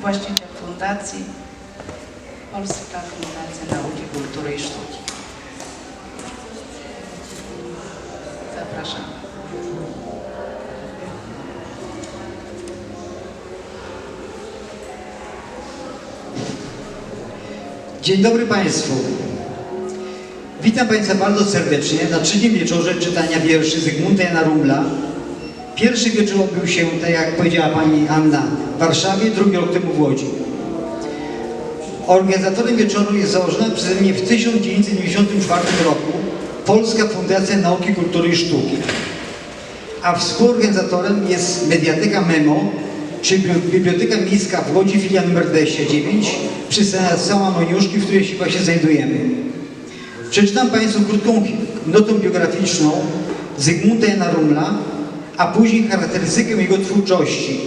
właściciel Fundacji Polska Fundacja Nauki, Kultury i Sztuki. Zapraszam. Dzień dobry Państwu. Witam Państwa bardzo serdecznie na trzecim wieczorze czytania wierszy Zygmunta Jana Rumla. Pierwszy wieczór odbył się, tak jak powiedziała Pani Anna, w Warszawie, drugi rok temu w Łodzi. Organizatorem wieczoru jest założona przeze mnie w 1994 roku Polska Fundacja Nauki, Kultury i Sztuki. A współorganizatorem jest Mediateka Memo, czyli Biblioteka Miejska w Łodzi, filia numer 29, przy Sała Moniuszki, w której się właśnie znajdujemy. Przeczytam Państwu krótką notę biograficzną Zygmunta Jana Rumla, a później charakterystykę jego twórczości.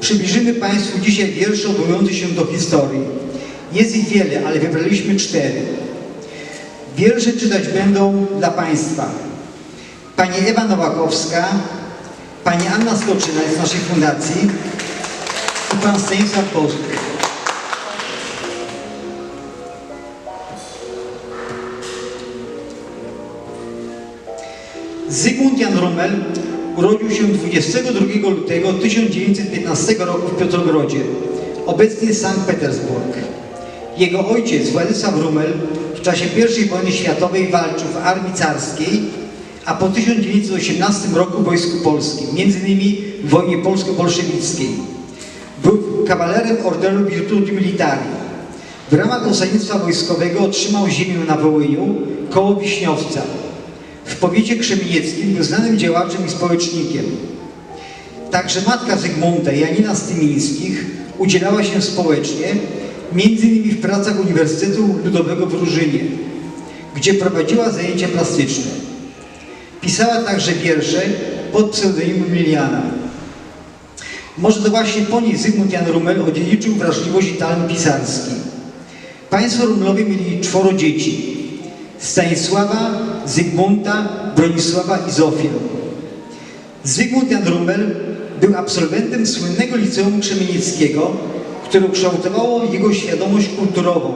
Przybliżymy Państwu dzisiaj wiersze odwołujące się do historii. Jest ich wiele, ale wybraliśmy cztery. Wiersze czytać będą dla Państwa Pani Ewa Nowakowska, Pani Anna Skoczyna z naszej fundacji i Pan Stanisław Bozduk. Zygmunt Jan Rummel urodził się 22 lutego 1915 roku w Piotrogrodzie, obecnie Sankt Petersburg. Jego ojciec Władysław Rummel w czasie I wojny światowej walczył w armii carskiej, a po 1918 roku w Wojsku Polskim, innymi w wojnie polsko-bolszewickiej. Był kawalerem Orderu Virtuti Militari. W ramach osadnictwa wojskowego otrzymał ziemię na Wołyniu koło Wiśniowca. W powiecie krzemienieckim był znanym działaczem i społecznikiem. Także matka Zygmunta, Janina Stymińskich, udzielała się społecznie, innymi w pracach Uniwersytetu Ludowego w Różynie, gdzie prowadziła zajęcia plastyczne. Pisała także wiersze pod pseudonimem Liliana. Może to właśnie po niej Zygmunt Jan Rummel odziedziczył wrażliwość i talent pisarski. Państwo Rumlowie mieli czworo dzieci. Stanisława, Zygmunta, Bronisława i Zofię. Zygmunt Jan Rummel był absolwentem słynnego liceum krzemienieckiego, które ukształtowało jego świadomość kulturową,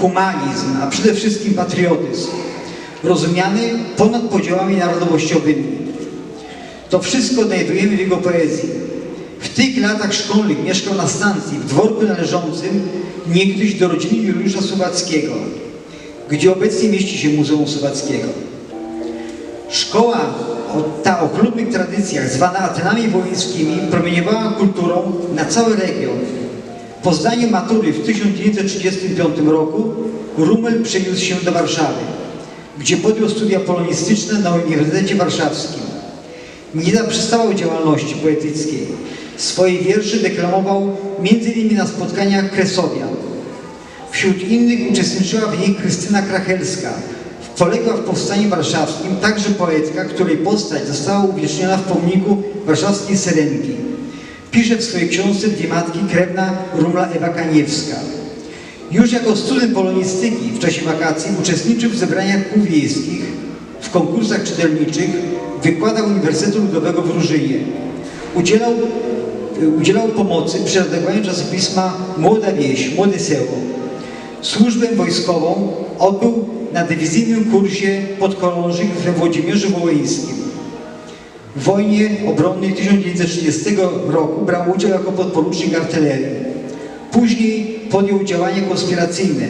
humanizm, a przede wszystkim patriotyzm, rozumiany ponad podziałami narodowościowymi. To wszystko znajdujemy w jego poezji. W tych latach szkolnych mieszkał na stacji w dworku należącym niegdyś do rodziny Juliusza Słowackiego, gdzie obecnie mieści się Muzeum Słowackiego. Szkoła ta o chlubnych tradycjach, zwana Atenami Wołyńskimi, promieniowała kulturą na cały region. Po zdaniu matury w 1935 roku Rummel przeniósł się do Warszawy, gdzie podjął studia polonistyczne na Uniwersytecie Warszawskim. Nie zaprzestawał działalności poetyckiej. Swoje wiersze deklamował m.in. na spotkaniach Kresowian. Wśród innych uczestniczyła w niej Krystyna Krachelska. Poległa w Powstaniu Warszawskim także poetka, której postać została uwieczniona w pomniku warszawskiej Serenki. Pisze w swojej książce Dwie Matki krewna Rumla Ewa Kaniewska. Już jako student polonistyki w czasie wakacji uczestniczył w zebraniach kół wiejskich, w konkursach czytelniczych, wykładał Uniwersytetu Ludowego w Różynie. Udzielał, udzielał pomocy przy redagowaniu czasopisma Młoda Wieś, Młode Seło. Służbę wojskową odbył na dywizyjnym kursie podchorążych we Włodzimierzu Wołyńskim. W wojnie obronnej 1930 roku brał udział jako podporucznik artylerii. Później podjął działania konspiracyjne.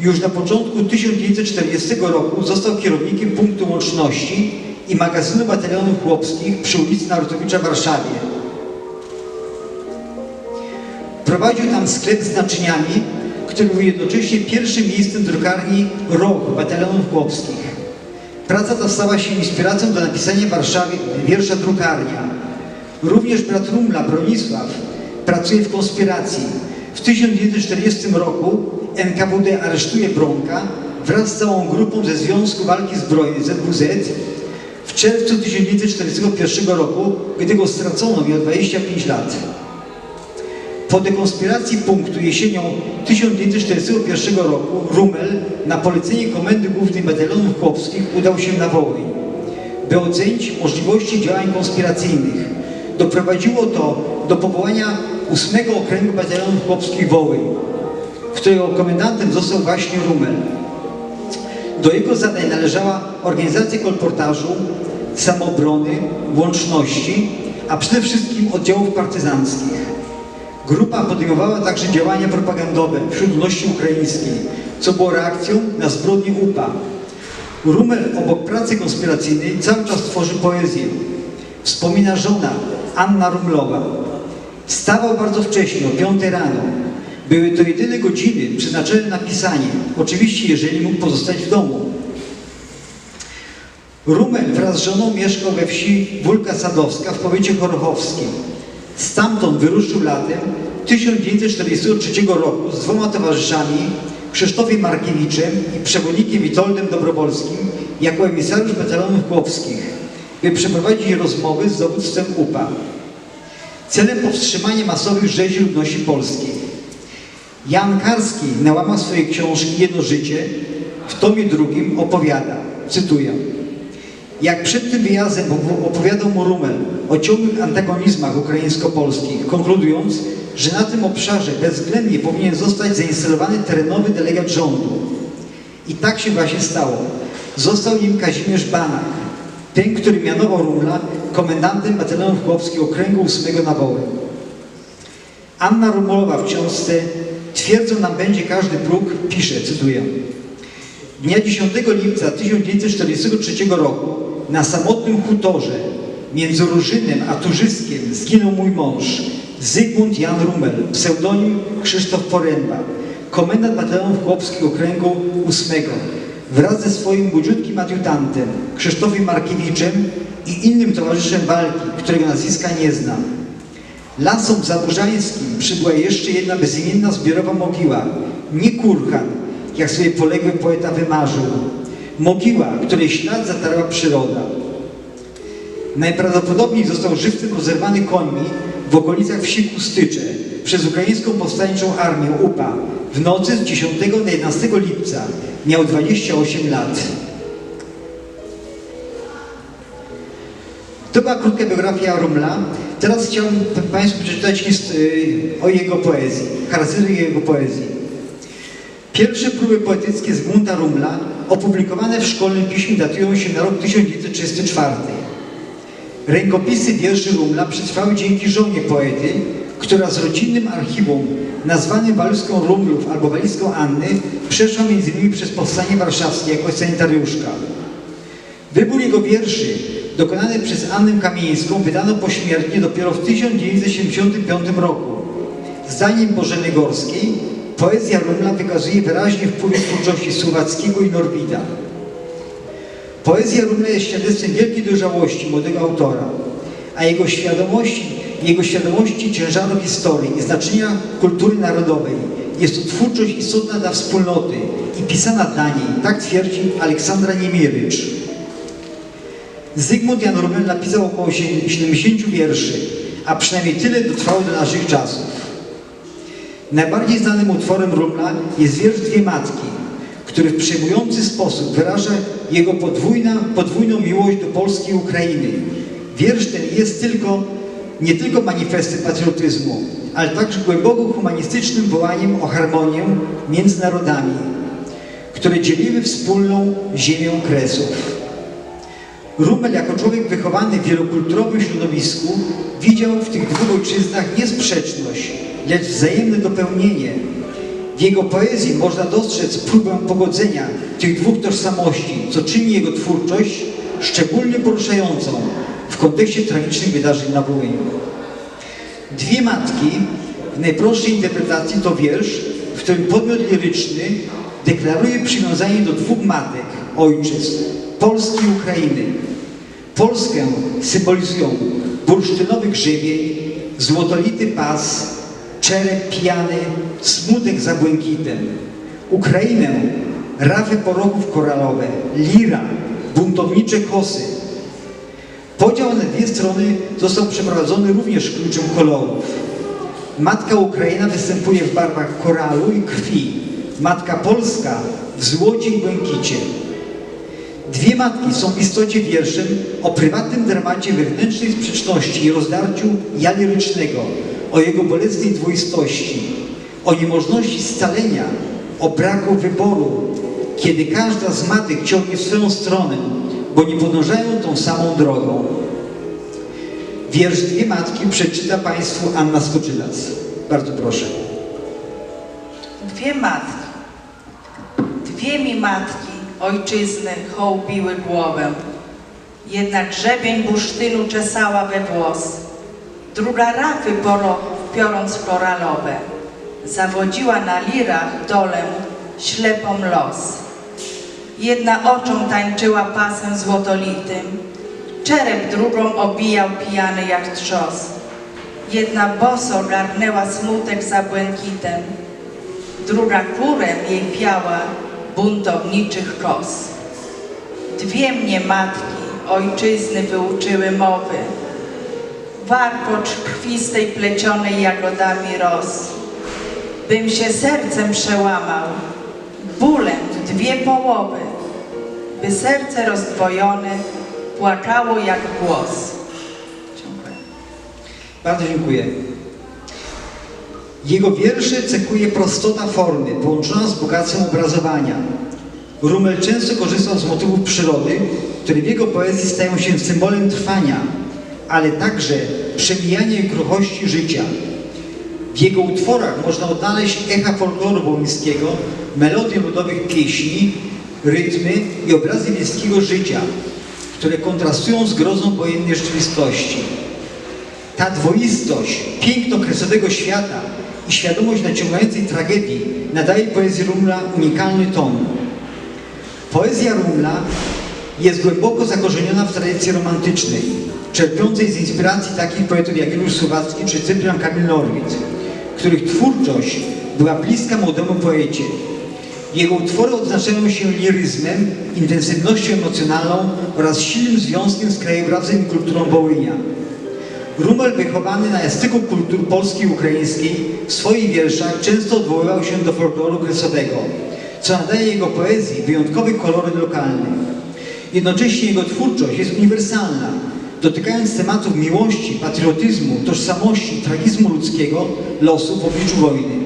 Już na początku 1940 roku został kierownikiem punktu łączności i magazynu batalionów chłopskich przy ulicy Narutowicza w Warszawie. Prowadził tam sklep z naczyniami, który był jednocześnie pierwszym miejscem drukarni ROH batalionów chłopskich. Praca ta stała się inspiracją do napisania w Warszawie wiersza Drukarnia. Również brat Rumla, Bronisław, pracuje w konspiracji. W 1940 roku NKWD aresztuje Bronka wraz z całą grupą ze Związku Walki Zbrojnej ZWZ w czerwcu 1941 roku, gdy go stracono, miał 25 lat. Po dekonspiracji punktu jesienią 1941 roku Rummel na polecenie Komendy Głównej Batalionów Chłopskich udał się na Wołyń, by ocenić możliwości działań konspiracyjnych. Doprowadziło to do powołania 8 Okręgu Batalionów Chłopskich Wołyń, którego komendantem został właśnie Rumel. Do jego zadań należała organizacja kolportażu, samoobrony, łączności, a przede wszystkim oddziałów partyzanckich. Grupa podejmowała także działania propagandowe wśród ludności ukraińskiej, co było reakcją na zbrodnie UPA. Rumel obok pracy konspiracyjnej cały czas tworzy poezję. Wspomina żona Anna Rumlowa. Wstawał bardzo wcześnie, o 5 rano. Były to jedyne godziny przeznaczone na pisanie, oczywiście jeżeli mógł pozostać w domu. Rumel wraz z żoną mieszkał we wsi Wólka Sadowska w powiecie chorochowskim. Stamtąd wyruszył latem 1943 roku z dwoma towarzyszami, Krzysztofem Markiewiczem i przewodnikiem Witoldem Dobrowolskim, jako emisariusz batalionów chłopskich, by przeprowadzić rozmowy z dowództwem UPA celem powstrzymania masowych rzezi ludności polskiej. Jan Karski na łamach swojej książki Jedno życie w tomie drugim opowiada, cytuję, jak przed tym wyjazdem opowiadał mu Rumel o ciągłych antagonizmach ukraińsko-polskich, konkludując, że na tym obszarze bezwzględnie powinien zostać zainstalowany terenowy delegat rządu. I tak się właśnie stało. Został nim Kazimierz Banach, ten, który mianował Rumla komendantem batalionów chłopskich okręgu 8 na Woły. Anna Rumulowa w książce Twierdzą nam będzie każdy próg, pisze, cytuję. Dnia 10 lipca 1943 roku na samotnym hutorze między Różynem a Turzyskiem zginął mój mąż, Zygmunt Jan Rumel, pseudonim Krzysztof Poręba, komendant batalionów chłopskich okręgu 8 wraz ze swoim młodziutkim adiutantem Krzysztofem Markiewiczem i innym towarzyszem walki, którego nazwiska nie znam. Lasom zaburzańskim przybła jeszcze jedna bezimienna zbiorowa mogiła, nie kurhan, jak sobie poległy poeta wymarzył. Mogiła, której ślad zatarła przyroda. Najprawdopodobniej został żywcem rozerwany końmi w okolicach wsi Kustycze przez ukraińską powstańczą armię UPA w nocy z 10 na 11 lipca. Miał 28 lat. To była krótka biografia Rumla. Teraz chciałbym Państwu przeczytać y, o jego poezji, charakterystykę jego poezji. Pierwsze próby poetyckie Zygmunta Rumla, opublikowane w szkolnym piśmie, datują się na rok 1934. Rękopisy wierszy Rumla przetrwały dzięki żonie poety, która z rodzinnym archiwum nazwanym walizką Rumlów albo walizką Anny przeszła m.in. przez powstanie warszawskie jako sanitariuszka. Wybór jego wierszy dokonany przez Annę Kamieńską wydano pośmiertnie dopiero w 1975 roku. Zdaniem Bożeny Gorskiej poezja Rumla wykazuje wyraźnie wpływ twórczości Słowackiego i Norwida. Poezja Rumla jest świadectwem wielkiej dojrzałości młodego autora, a jego świadomości, jego świadomości ciężaru historii i znaczenia kultury narodowej jest to twórczość istotna dla wspólnoty i pisana dla niej, tak twierdzi Aleksandra Niemierycz. Zygmunt Jan Rumel napisał około 70 wierszy, a przynajmniej tyle dotrwało do naszych czasów. Najbardziej znanym utworem Rumla jest wiersz Dwie Matki, który w przejmujący sposób wyraża jego podwójna, podwójną miłość do Polski i Ukrainy. Wiersz ten jest tylko, nie tylko manifestem patriotyzmu, ale także głęboko humanistycznym wołaniem o harmonię między narodami, które dzieliły wspólną ziemię Kresów. Rumel jako człowiek wychowany w wielokulturowym środowisku widział w tych dwóch ojczyznach nie sprzeczność, lecz wzajemne dopełnienie. W jego poezji można dostrzec próbę pogodzenia tych dwóch tożsamości, co czyni jego twórczość szczególnie poruszającą w kontekście tragicznych wydarzeń na Wołyniu. Dwie matki w najprostszej interpretacji to wiersz, w którym podmiot liryczny deklaruje przywiązanie do dwóch matek, ojczyzn, Polski i Ukrainy. Polskę symbolizują bursztynowy grzybień, złotolity pas, czerep pijany, smutek za błękitem. Ukrainę, rafy porogów koralowe, lira, buntownicze kosy. Podział na dwie strony został przeprowadzony również kluczem kolorów. Matka Ukraina występuje w barwach koralu i krwi. Matka Polska w złocie i błękicie. Dwie matki są w istocie wierszem o prywatnym dramacie wewnętrznej sprzeczności i rozdarciu ja lirycznego, o jego bolesnej dwoistości, o niemożności scalenia, o braku wyboru, kiedy każda z matek ciągnie w swoją stronę, bo nie podążają tą samą drogą. Wiersz Dwie Matki przeczyta Państwu Anna Skoczylas. Bardzo proszę. Dwie matki, dwie mi matki ojczyzny hołbiły głowę. Jedna grzebień bursztynu czesała we włos, druga rafy poro, piorąc koralowe. Zawodziła na lirach dolę ślepą los. Jedna oczą tańczyła pasem złotolitym, czerep drugą obijał pijany jak trzos. Jedna boso garnęła smutek za błękitem, druga kurem jej piała buntowniczych kos. Dwie mnie matki ojczyzny wyuczyły mowy, warkocz krwistej plecionej jagodami ros. Bym się sercem przełamał, bólem w dwie połowy, by serce rozdwojone płakało jak głos. Dziękuję. Bardzo dziękuję. Jego wiersze cechuje prostota formy, połączona z bogactwem obrazowania. Rumel często korzystał z motywów przyrody, które w jego poezji stają się symbolem trwania, ale także przemijania kruchości życia. W jego utworach można odnaleźć echa folkloru wołyńskiego, melodie ludowych pieśni, rytmy i obrazy wiejskiego życia, które kontrastują z grozą wojennej rzeczywistości. Ta dwoistość, piękno kresowego świata i świadomość naciągającej tragedii nadaje poezji Rumla unikalny ton. Poezja Rumla jest głęboko zakorzeniona w tradycji romantycznej, czerpiącej z inspiracji takich poetów jak Juliusz Słowacki czy Cyprian Kamil Norwid, których twórczość była bliska młodemu poecie. Jego utwory odznaczają się liryzmem, intensywnością emocjonalną oraz silnym związkiem z krajobrazem i kulturą Wołynia. Rumel wychowany na estyku kultur polskiej i ukraińskiej w swoich wierszach często odwoływał się do folkloru kresowego, co nadaje jego poezji wyjątkowy koloryt lokalny. Jednocześnie jego twórczość jest uniwersalna, dotykając tematów miłości, patriotyzmu, tożsamości tragizmu ludzkiego losu w obliczu wojny.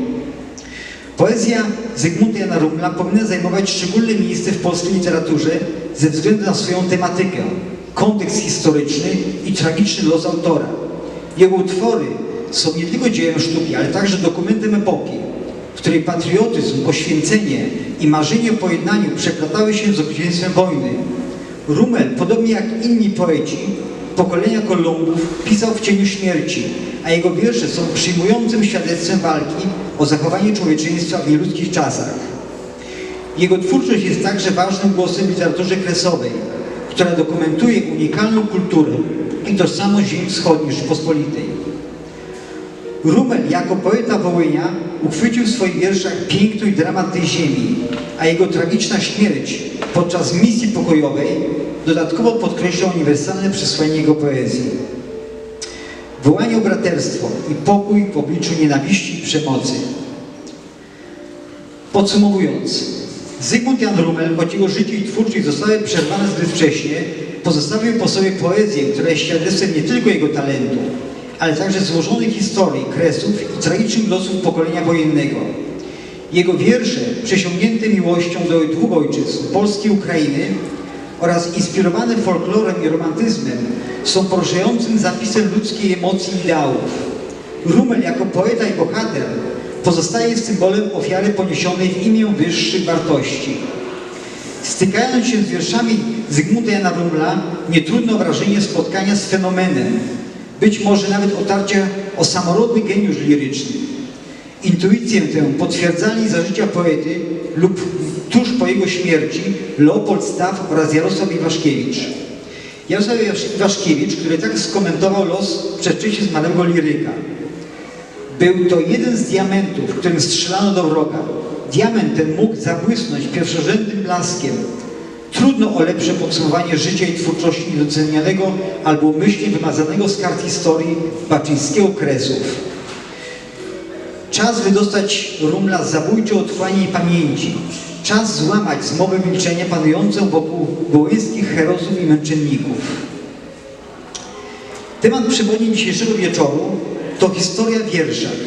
Poezja Zygmunta Jana Rumla powinna zajmować szczególne miejsce w polskiej literaturze ze względu na swoją tematykę, kontekst historyczny i tragiczny los autora. Jego utwory są nie tylko dziełem sztuki, ale także dokumentem epoki, w której patriotyzm, poświęcenie i marzenie o pojednaniu przeplatały się z okrucieństwem wojny. Rumel, podobnie jak inni poeci pokolenia Kolumbów, pisał w cieniu śmierci, a jego wiersze są przyjmującym świadectwem walki o zachowanie człowieczeństwa w nieludzkich czasach. Jego twórczość jest także ważnym głosem w literaturze kresowej, która dokumentuje unikalną kulturę i tożsamość ziem wschodniej Rzeczypospolitej. Rumel jako poeta Wołynia uchwycił w swoich wierszach piękno i dramat tej ziemi, a jego tragiczna śmierć podczas misji pokojowej dodatkowo podkreśla uniwersalne przesłanie jego poezji. Wołanie o braterstwo i pokój w obliczu nienawiści i przemocy. Podsumowując, Zygmunt Jan Rumel, choć jego życie i twórczość zostały przerwane zbyt wcześnie, pozostawił po sobie poezję, która jest świadectwem nie tylko jego talentu, ale także złożonej historii, kresów i tragicznych losów pokolenia wojennego. Jego wiersze, przesiągnięte miłością do dwóch ojczyzn, Polski i Ukrainy, oraz inspirowane folklorem i romantyzmem, są poruszającym zapisem ludzkiej emocji i ideałów. Rumel jako poeta i bohater pozostaje symbolem ofiary poniesionej w imię wyższych wartości. Stykając się z wierszami Zygmunta Jana Rumla, nie trudno wrażenie spotkania z fenomenem, być może nawet otarcia o samorodny geniusz liryczny. Intuicję tę potwierdzali za życia poety lub tuż po jego śmierci Leopold Staw oraz Jarosław Iwaszkiewicz. Jarosław Iwaszkiewicz, który tak skomentował los przedwcześnie zmarłego liryka. Był to jeden z diamentów, którym strzelano do wroga. Diament ten mógł zabłysnąć pierwszorzędnym blaskiem. Trudno o lepsze podsumowanie życia i twórczości niedocenianego albo umyślnie wymazanego z kart historii baczyńskiego Kresów. Czas wydostać Rumla z zabójczej otchłani pamięci. Czas złamać zmowę milczenia panującą wokół wołyńskich herosów i męczenników. Temat przewodni dzisiejszego wieczoru to historia w wierszach.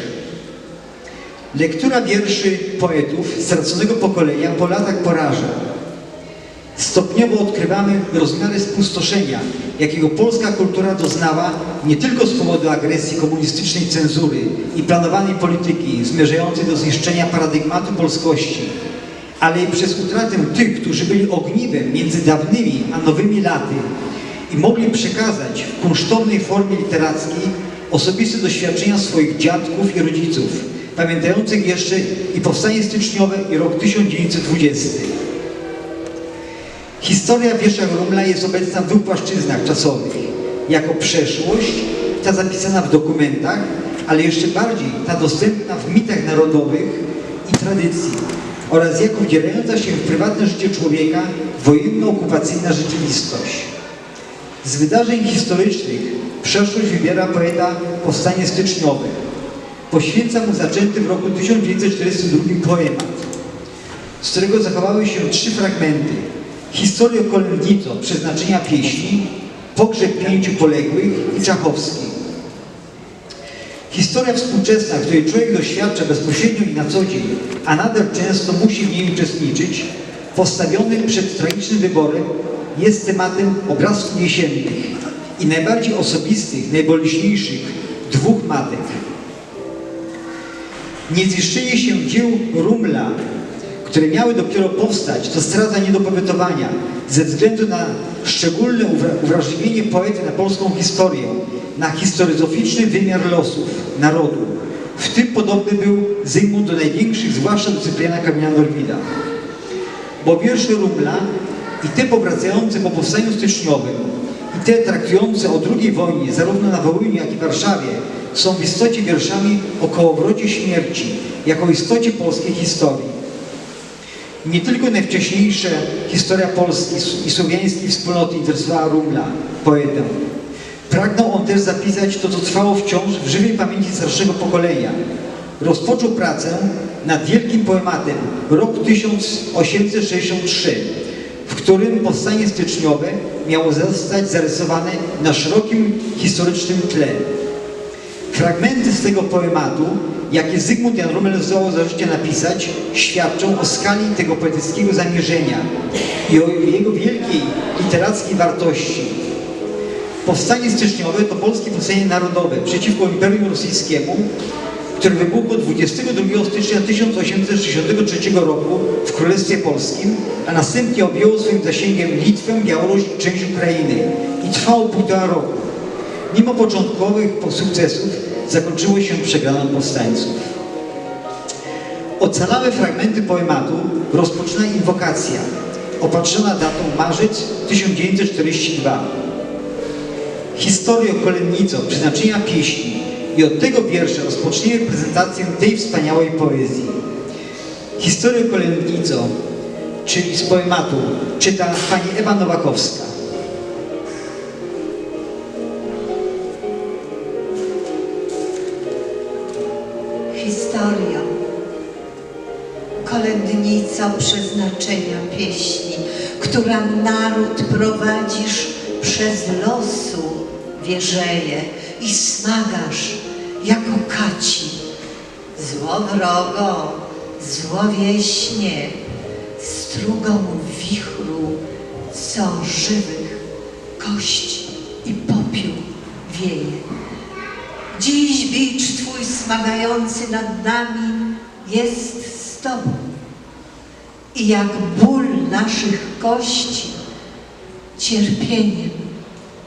Lektura wierszy poetów straconego pokolenia po latach poraża. Stopniowo odkrywamy rozmiary spustoszenia, jakiego polska kultura doznała nie tylko z powodu agresji komunistycznej cenzury i planowanej polityki zmierzającej do zniszczenia paradygmatu polskości, ale i przez utratę tych, którzy byli ogniwem między dawnymi a nowymi laty i mogli przekazać w kunsztownej formie literackiej osobiste doświadczenia swoich dziadków i rodziców, pamiętających jeszcze i powstanie styczniowe i rok 1920. Historia w wierszach Rumla jest obecna w dwóch płaszczyznach czasowych. Jako przeszłość, ta zapisana w dokumentach, ale jeszcze bardziej ta dostępna w mitach narodowych i tradycji oraz jako wdzierająca się w prywatne życie człowieka wojenno-okupacyjna rzeczywistość. Z wydarzeń historycznych przeszłość wybiera poeta Powstanie Styczniowe. Poświęca mu zaczęty w roku 1942 poemat z którego zachowały się trzy fragmenty. Historia o kolędnico, przeznaczenia pieśni, pogrzeb pięciu poległych i Czachowski. Historia współczesna, której człowiek doświadcza bezpośrednio i na co dzień, a nadal często musi w niej uczestniczyć, postawiony przed tragicznym wyborem, jest tematem obrazków jesiennych i najbardziej osobistych, najboleśniejszych dwóch matek. Nieziszczenie się dzieł Rumla, które miały dopiero powstać, to strata nie do powiatowania ze względu na szczególne uwra- uwrażliwienie poety na polską historię, na historyzoficzny wymiar losów narodu. W tym podobny był Zygmunt do największych, zwłaszcza do Cypriana Kamila Norwida. Bo wiersze Rumla i te powracające po powstaniu styczniowym i te traktujące o II wojnie zarówno na Wołyniu, jak i Warszawie są w istocie wierszami o kołowrocie śmierci, jako istocie polskiej historii. Nie tylko najwcześniejsza historia Polski i słowiańskiej wspólnoty interesowała Rumla, poetę. Pragnął on też zapisać to, co trwało wciąż w żywej pamięci starszego pokolenia. Rozpoczął pracę nad wielkim poematem rok 1863, w którym powstanie styczniowe miało zostać zarysowane na szerokim historycznym tle. Fragmenty z tego poematu, jakie Zygmunt Jan Rummel zdołał za życia napisać, świadczą o skali tego poetyckiego zamierzenia i o jego wielkiej literackiej wartości. Powstanie styczniowe to polskie powstanie narodowe przeciwko Imperium Rosyjskiemu, które wybuchło 22 stycznia 1863 roku w Królestwie Polskim, a następnie objęło swoim zasięgiem Litwę, Białoruś i część Ukrainy i trwało półtora roku. Mimo początkowych sukcesów zakończyło się przegraną powstańców. Ocalałe fragmenty poematu rozpoczyna inwokacja, opatrzona datą marzec 1942. Historię o kolędnico, przeznaczenia pieśni i od tego wiersza rozpoczniemy prezentację tej wspaniałej poezji. Historię o kolędnico, czyli z poematu, czyta pani Ewa Nowakowska. Kolędnica przeznaczenia pieśni, która naród prowadzisz przez losu wierzeje i smagasz jako kaci. Złowrogo, złowieśnie, strugą wichru, co żywych kości i popiół wieje. Dziś bicz Twój smagający nad nami jest z Tobą. I jak ból naszych kości cierpieniem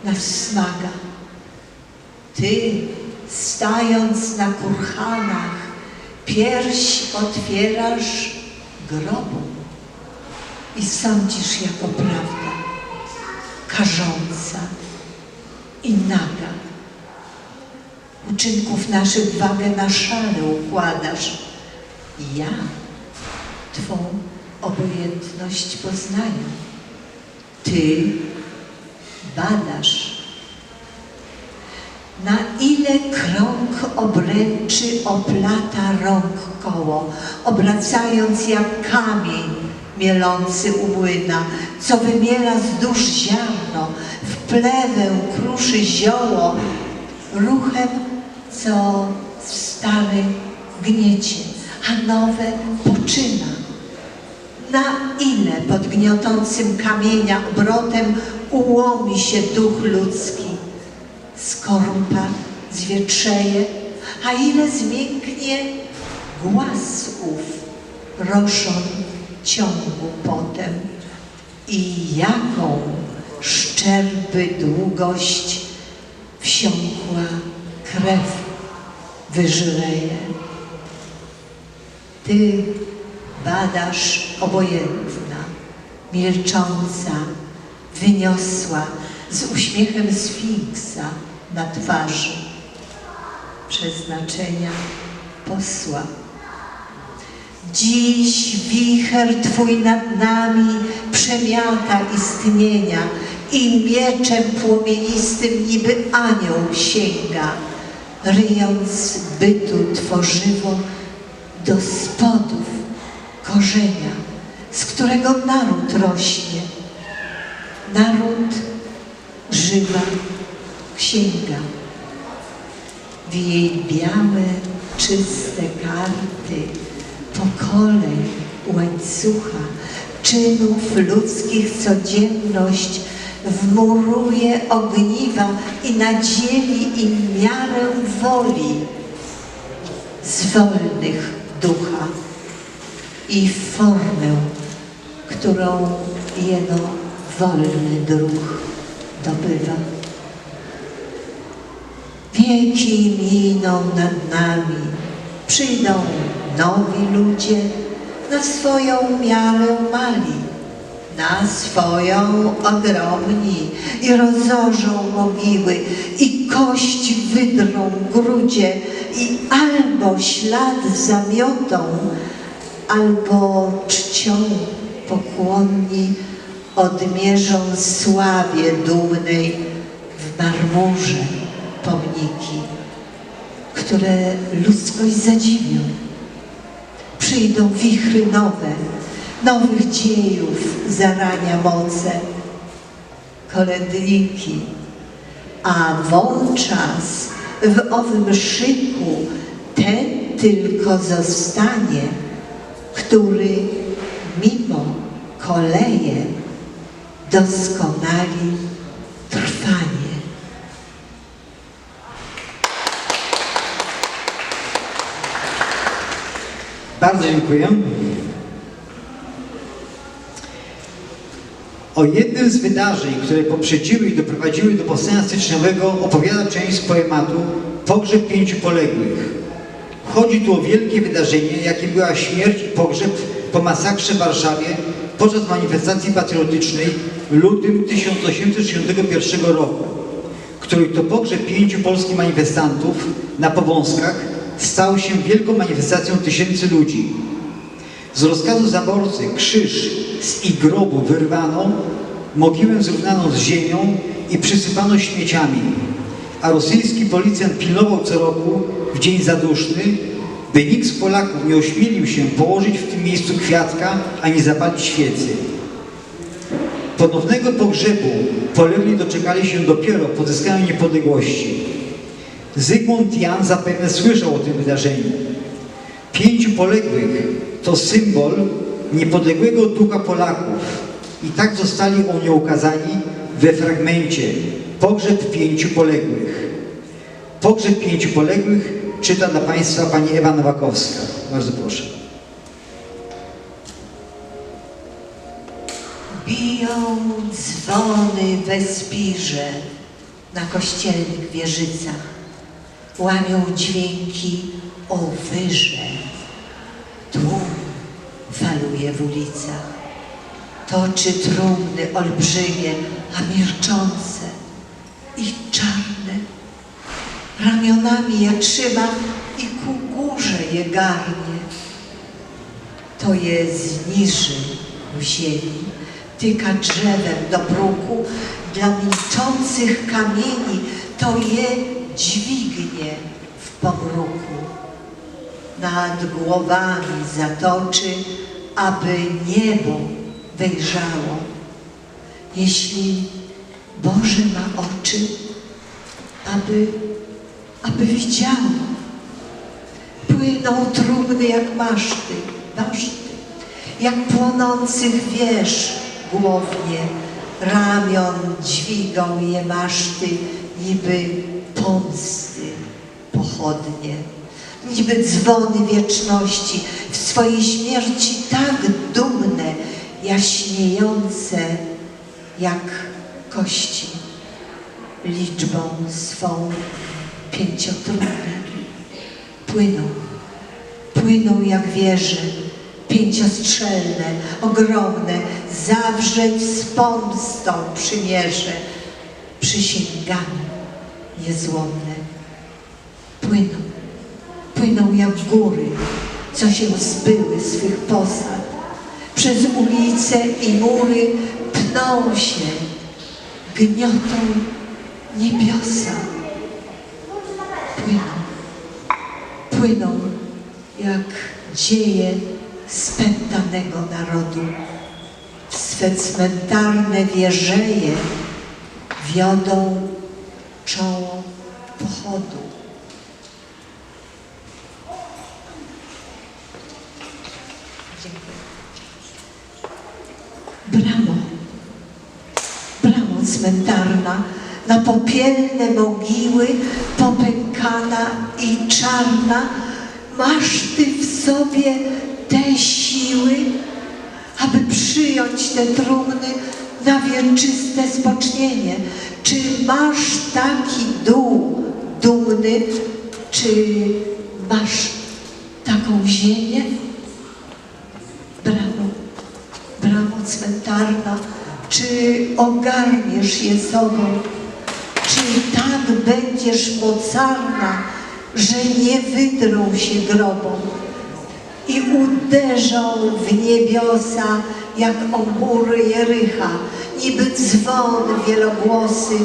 nas smaga. Ty, stając na kurhanach, pierś otwierasz grobu i sądzisz jako prawda, karząca i naga uczynków naszych wagę na szale układasz. Ja Twą obojętność poznaję. Ty badasz, na ile krąg obręczy oplata rąk koło, obracając jak kamień mielący u młyna, co wymiela dusz ziarno, w plewę kruszy zioło, ruchem co w starym gniecie, a nowe poczyna. Na ile pod gniotącym kamienia obrotem ułomi się duch ludzki, skorupa zwietrzeje, a ile zmięknie głaz ów, roszon ciągu potem i jaką szczerby długość wsiąkła krew wyżyleje. Ty badasz obojętna, milcząca, wyniosła z uśmiechem sfinksa na twarzy. Przeznaczenia posła. Dziś wicher Twój nad nami przemiata istnienia i mieczem płomienistym niby anioł sięga, ryjąc bytu tworzywo do spodów korzenia, z którego naród rośnie. Naród żywa księga. W jej białe, czyste karty pokoleń łańcucha czynów ludzkich codzienność wmuruje ogniwa i nadzieli im miarę woli z wolnych ducha i formę, którą jeno wolny druh dobywa. Wieki miną nad nami, przyjdą nowi ludzie na swoją miarę mali, na swoją ogromni i rozorzą mogiły i kość wydrą grudzie i albo ślad zamiotą, albo czcią pokłonni odmierzą sławie dumnej w marmurze pomniki, które ludzkość zadziwią. Przyjdą wichry nowe, nowych dziejów zarania moce, kolędniki, a wączas w owym szyku ten tylko zostanie, który mimo koleje doskonali trwanie. Bardzo dziękuję. O jednym z wydarzeń, które poprzedziły i doprowadziły do powstania styczniowego opowiada część poematu Pogrzeb pięciu poległych. Chodzi tu o wielkie wydarzenie, jakim była śmierć i pogrzeb po masakrze w Warszawie podczas manifestacji patriotycznej w lutym 1861 roku, których to pogrzeb pięciu polskich manifestantów na Powązkach stał się wielką manifestacją tysięcy ludzi. Z rozkazu zaborcy krzyż z ich grobu wyrwano, mogiłę zrównano z ziemią i przysypano śmieciami, a rosyjski policjant pilnował co roku w dzień zaduszny, by nikt z Polaków nie ośmielił się położyć w tym miejscu kwiatka ani zapalić świecy. Ponownego pogrzebu polegli doczekali się dopiero po zyskaniu niepodległości. Zygmunt Jan zapewne słyszał o tym wydarzeniu. Pięciu poległych to symbol niepodległego ducha Polaków i tak zostali oni ukazani we fragmencie Pogrzeb pięciu poległych. Pogrzeb pięciu poległych czyta dla Państwa pani Ewa Nowakowska. Bardzo proszę. Biją dzwony we Spirze na kościelnych wieżycach. Łamią dźwięki o wyrze. Tłum faluje w ulicach. Toczy trumny olbrzymie, a milczące i czarne. Ramionami je trzyma i ku górze je garnie to je zniży w ziemi, tyka drzewem do bruku, dla milczących kamieni to je dźwignie w pomruku. Nad głowami zatoczy, aby niebo wejrzało. Jeśli Boże ma oczy, aby aby widziało. Płyną trumny jak maszty, baszty, jak płonących wież głownie, ramion dźwigą je maszty, niby pomsty pochodnie. Niby dzwony wieczności, w swojej śmierci tak dumne, jaśniejące jak kości, liczbą swą pięciotrudne. Płyną, płyną jak wieże, pięciostrzelne, ogromne, zawrzeć z pomstą przymierze, przysięgane, niezłomne. Płyną, płyną jak góry, co się zbyły swych posad. Przez ulice i mury pną się, gniotą niebiosa. Płyną, płyną jak dzieje spętanego narodu. W swe cmentarne wieżeje wiodą czoło pochodu. Dziękuję. Bramo, bramo cmentarna, na popielne mogiły popękana i czarna, masz ty w sobie te siły, aby przyjąć te trumny na wieczyste spocznienie. Czy masz taki dół dumny, czy masz taką ziemię? Bramo, bramo cmentarna, czy ogarniesz je sobą? Czy tak będziesz mocarna, że nie wydrą się grobą. I uderzą w niebiosa jak o mury Jericha, niby dzwon wielogłosy,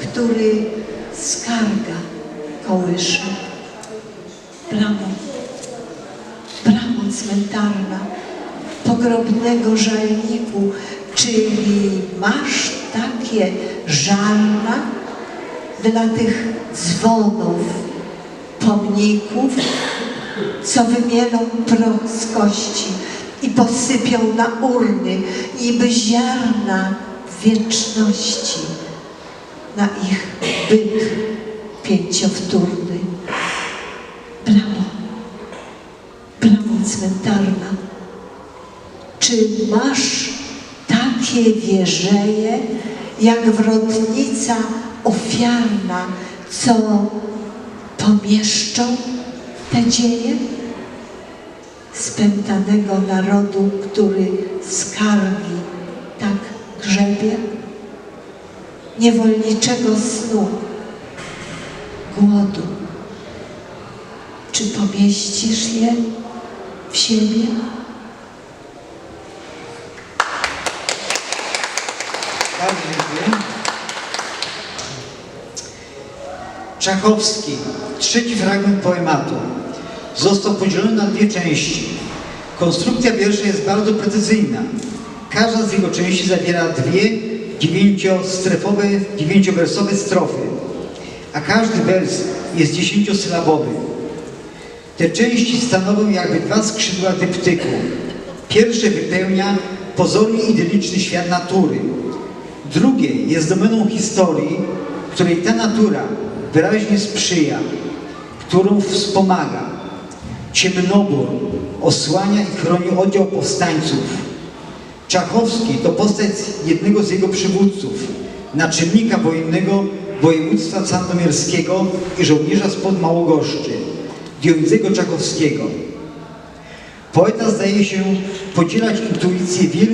który skarga kołysze. Bramo, bramo cmentarna, pogrobnego żalniku, czyli masz takie żarna dla tych dzwonów, pomników, co wymielą proch z kości i posypią na urny, niby ziarna wieczności, na ich byt pięciowtórny. Bramo, bramo cmentarna, czy masz takie wieżeje, jak wrotnica ofiarna, co pomieszczą te dzieje? Spętanego narodu, który skargi tak grzebie? Niewolniczego snu, głodu. Czy pomieścisz je w siebie? Bardzo dziękuję. Czachowski, trzeci fragment poematu. Został podzielony na dwie części. Konstrukcja wiersza jest bardzo precyzyjna. Każda z jego części zawiera dwie dziewięciostrefowe, dziewięciowersowe strofy, a każdy wers jest dziesięciosylabowy. Te części stanowią jakby dwa skrzydła dyptyku. Pierwsze wypełnia pozornie idyliczny świat natury. Drugie jest domeną historii, której ta natura wyraźnie sprzyja, którą wspomaga. Ciemnobór osłania i chroni oddział powstańców. Czachowski to postać jednego z jego przywódców, naczelnika wojennego województwa sandomierskiego i żołnierza spod Małogoszczy, Dionizego Czachowskiego. Poeta zdaje się podzielać intuicję wielu